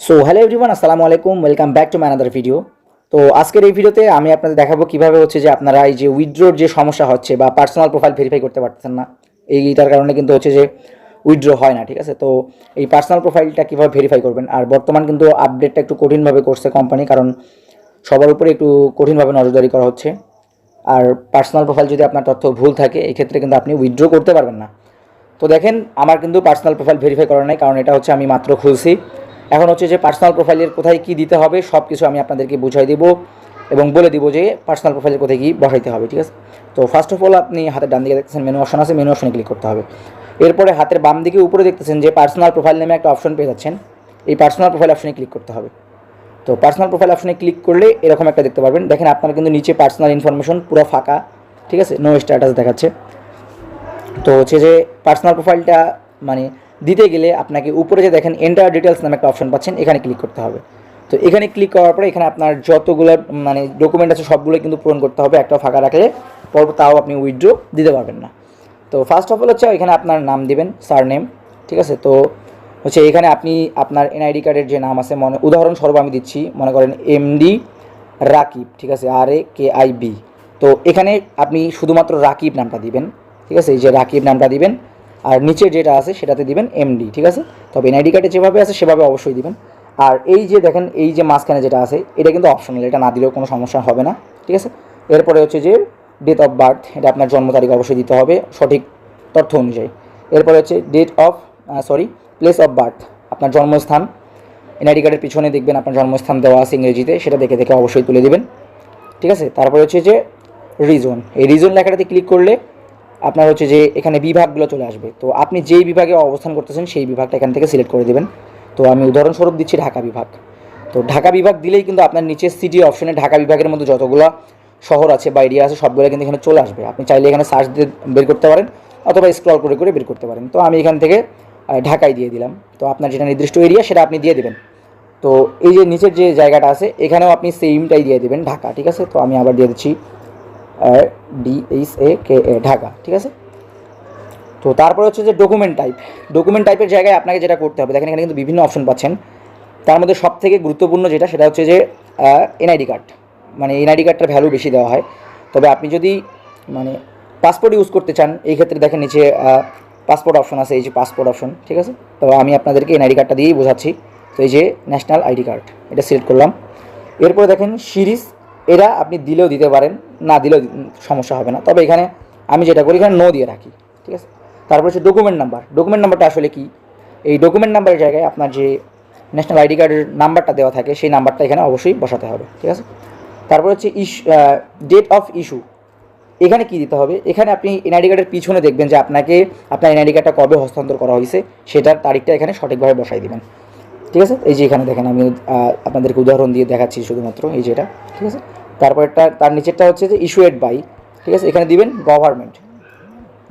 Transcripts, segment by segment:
So hello everyone আসসালামু আলাইকুম welcome back to my another video তো আজকের এই ভিডিওতে আমি আপনাদের দেখাবো কীভাবে হচ্ছে যে আপনারা এই যে উইথড্রোর যে সমস্যা হচ্ছে বা পার্সোনাল প্রোফাইল ভেরিফাই করতে পারতেছেন না এইটার কারণে কিন্তু হচ্ছে যে উইথড্র হয় না, ঠিক আছে? তো এই পার্সোনাল প্রোফাইলটা কীভাবে ভেরিফাই করবেন? আর বর্তমান কিন্তু আপডেটটা একটু কঠিনভাবে করছে কোম্পানি কারণ সবার উপরে একটু কঠিনভাবে নজরদারি করা হচ্ছে। আর পার্সোনাল প্রোফাইল যদি আপনার তথ্য ভুল থাকে এই ক্ষেত্রে কিন্তু আপনি উইথড্র করতে পারবেন না। তো দেখেন, আমার কিন্তু পার্সোনাল প্রোফাইল ভেরিফাই করা নাই, কারণ এটা হচ্ছে আমি মাত্র খুলছি। এখন হচ্ছে যে পার্সোনাল প্রোফাইলের কোথায় কী দিতে হবে সব কিছু আমি আপনাদেরকে বুঝাই দেব এবং বলে দিব যে পার্সোনাল প্রোফাইলের কোথায় কী বসাইতে হবে, ঠিক আছে? তো ফার্স্ট অফ অল আপনি হাতের ডান দিকে দেখতেছেন মেনু অপশন আছে মেনু অপশনে ক্লিক করতে হবে। এরপরে হাতের বাম দিকে উপরে দেখতেছেন যে পার্সোনাল প্রোফাইল নামে একটা অপশন পেয়ে যাচ্ছেন, এই পার্সোনাল প্রোফাইল অপশনে ক্লিক করতে হবে। তো পার্সোনাল প্রোফাইল অপশনে ক্লিক করলে এরকম একটা দেখতে পারবেন। দেখেন আপনার কিন্তু নিচে পার্সোনাল ইনফরমেশন পুরো ফাঁকা, ঠিক আছে? নো স্ট্যাটাস দেখাচ্ছে। তো হচ্ছে যে পার্সোনাল প্রোফাইলটা মানে দিতে গেলে আপনাকে উপরে যে দেখেন এন্টার ডিটেলস নামে একটা অপশন পাচ্ছেন, এখানে ক্লিক করতে হবে। তো এখানে ক্লিক করার পরে এখানে আপনার যতগুলো মানে ডকুমেন্ট আছে সবগুলো কিন্তু পূরণ করতে হবে, একটা ফাঁকা রাখলে পর তাও আপনি উইথড্র দিতে পারবেন না। তো ফার্স্ট অফ অল হচ্ছে এখানে আপনার নাম দিবেন সার নেম ঠিক আছে? তো হচ্ছে এখানে আপনি আপনার এনআইডি কার্ডের যে নাম আছে, মনে উদাহরণস্বরূপ আমি দিচ্ছি, মনে করেন এমডি রাকিব, ঠিক আছে? আর এ কে আই বি তো এখানে আপনি শুধুমাত্র রাকিব নামটা দিবেন, ঠিক আছে? এই যে রাকিব নামটা দিবেন আর নিচে যেটা আছে সেটাতে দিবেন এমডি ঠিক আছে? তবে এনআইডি কার্ডে যেভাবে আছে সেভাবে অবশ্যই দিবেন। আর এই যে দেখেন, এই যে মাঝখানে যেটা আছে, এটা কিন্তু অপশনাল এটা না দিলেও কোনো সমস্যা হবে না, ঠিক আছে? এরপরে হচ্ছে যে ডেট অফ বার্থ এটা আপনার জন্ম তারিখ অবশ্যই দিতে হবে সঠিক তথ্য অনুযায়ী। এরপরে হচ্ছে date of sorry place of birth আপনার জন্মস্থান। এনআইডি কার্ডের পিছনে দেখবেন আপনার জন্মস্থান দেওয়া আছে ইংরেজিতে, সেটা দেখে দেখে অবশ্যই তুলে দেবেন, ঠিক আছে? তারপরে হচ্ছে যে রিজন এই রিজন লেখাটাতে ক্লিক করলে আপনার হচ্ছে যে এখানে বিভাগগুলো চলে আসবে। তো আপনি যেই বিভাগে অবস্থান করতেছেন, সেই বিভাগটা এখান থেকে সিলেক্ট করে দেবেন। তো আমি উদাহরণস্বরূপ দিচ্ছি ঢাকা বিভাগ। তো ঢাকা বিভাগ দিলেই কিন্তু আপনার নিচে সিটি অপশনে ঢাকা বিভাগের মধ্যে যতগুলো শহর আছে বা এরিয়া আছে, সবগুলো কিন্তু এখানে চলে আসবে। আপনি চাইলে এখানে সার্চ দিয়ে বের করতে পারেন, অথবা স্ক্রল করে করে বের করতে পারেন। তো আমি এখান থেকে ঢাকায় দিয়ে দিলাম। তো আপনার যেটা নির্দিষ্ট এরিয়া সেটা আপনি দিয়ে দেবেন। তো এই যে নিচের যে জায়গাটা আছে, এখানেও আপনি সেমটাই দিয়ে দেবেন ঢাকা, ঠিক আছে? তো আমি আবার দিয়ে দিচ্ছি D H A K A Dhaka, ঠিক আছে? তো তারপরে হচ্ছে যে ডকুমেন্ট টাইপ ডকুমেন্ট টাইপের জায়গায় আপনাকে যেটা করতে হবে, দেখেন এখানে কিন্তু বিভিন্ন অপশন পাচ্ছেন। তার মধ্যে সব থেকে গুরুত্বপূর্ণ যেটা, সেটা হচ্ছে যে এনআইডি কার্ড মানে এনআইডি কার্ডটার ভ্যালু বেশি দেওয়া হয়। তবে আপনি যদি মানে পাসপোর্ট ইউজ করতে চান, এই ক্ষেত্রে দেখেন নিচে পাসপোর্ট অপশন আছে, এই যে পাসপোর্ট অপশন ঠিক আছে? তো আমি আপনাদেরকে এনআইডি কার্ডটা দিয়েই বোঝাচ্ছি। তো এই যে ন্যাশনাল আইডি কার্ড এটা সিলেক্ট করলাম। এরপরে দেখেন সিরিজ, এরা আপনি দিলেও দিতে পারেন। না দিলেও সমস্যা হবে না। তবে এখানে আমি যেটা করি, এখানে নো দিয়ে রাখি, ঠিক আছে? তারপর হচ্ছে ডকুমেন্ট নাম্বার ডকুমেন্ট নাম্বারটা আসলে কি? এই ডকুমেন্ট নাম্বারের জায়গায় আপনার যে ন্যাশনাল আইডি কার্ডের নাম্বারটা দেওয়া থাকে, সেই নাম্বারটা এখানে অবশ্যই বসাতে হবে, ঠিক আছে? তারপর হচ্ছে ইস্যু ডেট অফ ইস্যু এখানে কি দিতে হবে? এখানে আপনি এনআইডি কার্ডের পিছনে দেখবেন যে আপনাকে, আপনার এনআইডি কার্ডটা কবে হস্তান্তর করা হয়েছে, সেটার তারিখটা এখানে সঠিকভাবে বসাই দেবেন, ঠিক আছে? এই যে এখানে দেখেন আমি আপনাদেরকে উদাহরণ দিয়ে দেখাচ্ছি শুধুমাত্র, এই যেটা ঠিক আছে? তারপরটা তার নিচেরটা হচ্ছে যে ইস্যুয়েড বাই ঠিক আছে? এখানে দিবেন গভর্নমেন্ট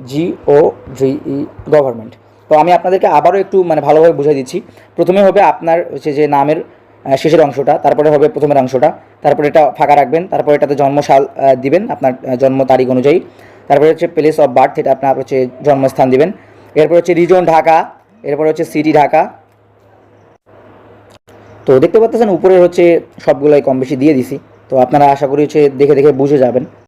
জি ও জি ই গভর্নমেন্ট তো আমি আপনাদেরকে আবারও একটু মানে ভালোভাবে বুঝাই দিচ্ছি। প্রথমে হবে আপনার হচ্ছে যে নামের শেষের অংশটা তারপরে হবে প্রথমের অংশটা। তারপরে এটা ফাঁকা রাখবেন তারপরে এটাতে জন্মসাল আহ, দিবেন আপনার জন্ম তারিখ অনুযায়ী। তারপরে হচ্ছে প্লেস অফ বার্থ এটা আপনার হচ্ছে জন্মস্থান দিবেন। এরপর হচ্ছে রিজন ঢাকা এরপর হচ্ছে সিটি ঢাকা। তো দেখতে পাচ্ছেন উপরে হচ্ছে সবগুলোই কম বেশি দিয়ে দিছি। তো আপনারা আশা করি হচ্ছে দেখে দেখে বুঝে যাবেন।